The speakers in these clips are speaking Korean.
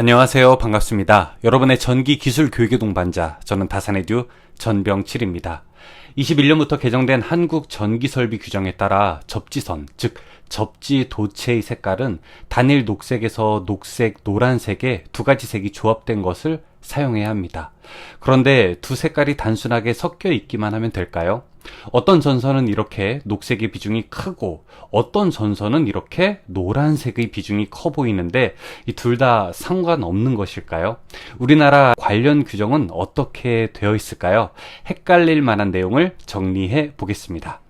안녕하세요. 반갑습니다. 여러분의 전기 기술 교육의 동반자, 저는 다산의 듀 전병칠입니다. 21년부터 개정된 한국 전기설비 규정에 따라 접지선, 즉 접지 도체의 색깔은 단일 녹색에서 녹색, 노란색의 두 가지 색이 조합된 것을 사용해야 합니다. 그런데 두 색깔이 단순하게 섞여 있기만 하면 될까요? 어떤 전선은 이렇게 녹색의 비중이 크고 어떤 전선은 이렇게 노란색의 비중이 커 보이는데 이 둘 다 상관없는 것일까요? 우리나라 관련 규정은 어떻게 되어 있을까요? 헷갈릴 만한 내용을 정리해 보겠습니다.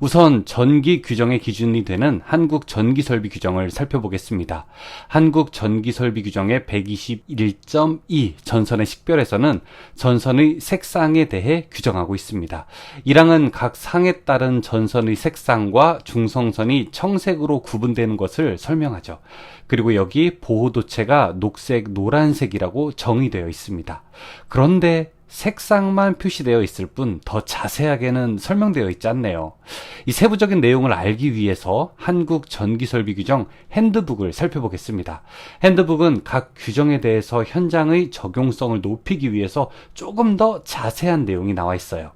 우선 전기 규정의 기준이 되는 한국 전기 설비 규정을 살펴보겠습니다. 한국 전기 설비 규정의 121.2 전선의 식별에서는 전선의 색상에 대해 규정하고 있습니다. 1항은 각 상에 따른 전선의 색상과 중성선이 청색으로 구분되는 것을 설명하죠. 그리고 여기 보호도체가 녹색, 노란색이라고 정의되어 있습니다. 그런데 색상만 표시되어 있을 뿐 더 자세하게는 설명되어 있지 않네요. 이 세부적인 내용을 알기 위해서 한국 전기설비 규정 핸드북을 살펴보겠습니다. 핸드북은 각 규정에 대해서 현장의 적용성을 높이기 위해서 조금 더 자세한 내용이 나와 있어요.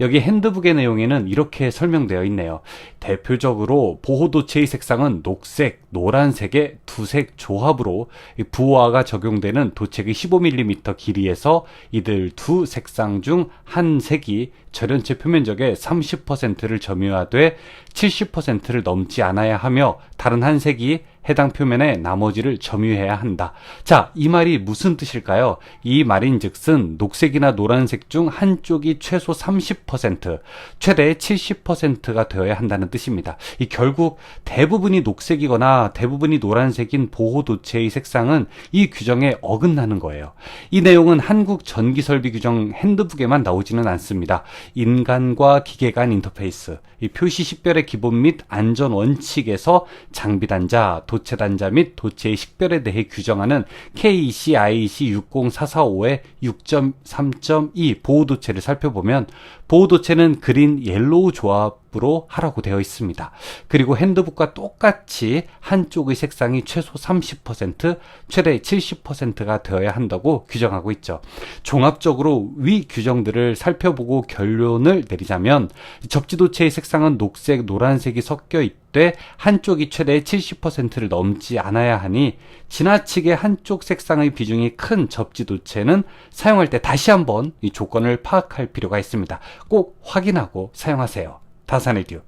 여기 핸드북의 내용에는 이렇게 설명되어 있네요. 대표적으로 보호도체의 색상은 녹색, 노란색의 두 색 조합으로 부호화가 적용되는 도체의 15mm 길이에서 이들 두 색상 중 한 색이 절연체 표면적의 30%를 점유하되 70%를 넘지 않아야 하며 다른 한 색이 해당 표면에 나머지를 점유해야 한다. 자, 이 말이 무슨 뜻일까요? 이 말인 즉슨 녹색이나 노란색 중 한쪽이 최소 30%, 최대 70%가 되어야 한다는 뜻입니다. 이 결국 대부분이 녹색이거나 대부분이 노란색인 보호 도체의 색상은 이 규정에 어긋나는 거예요. 이 내용은 한국 전기설비 규정 핸드북에만 나오지는 않습니다. 인간과 기계 간 인터페이스, 이 표시 식별의 기본 및 안전 원칙에서 장비 단자, 도체 단자 및 도체의 식별에 대해 규정하는 KEC IEC 60445의 6.3.2 보호도체를 살펴보면 보호도체는 그린 옐로우 조합 으로 하라고 되어 있습니다. 그리고 핸드북과 똑같이 한쪽의 색상이 최소 30%, 최대 70%가 되어야 한다고 규정하고 있죠. 종합적으로 위 규정들을 살펴보고 결론을 내리자면 접지도체의 색상은 녹색, 노란색이 섞여 있되 한쪽이 최대 70%를 넘지 않아야 하니 지나치게 한쪽 색상의 비중이 큰 접지도체는 사용할 때 다시 한번 이 조건을 파악할 필요가 있습니다. 꼭 확인하고 사용하세요. 다산의듀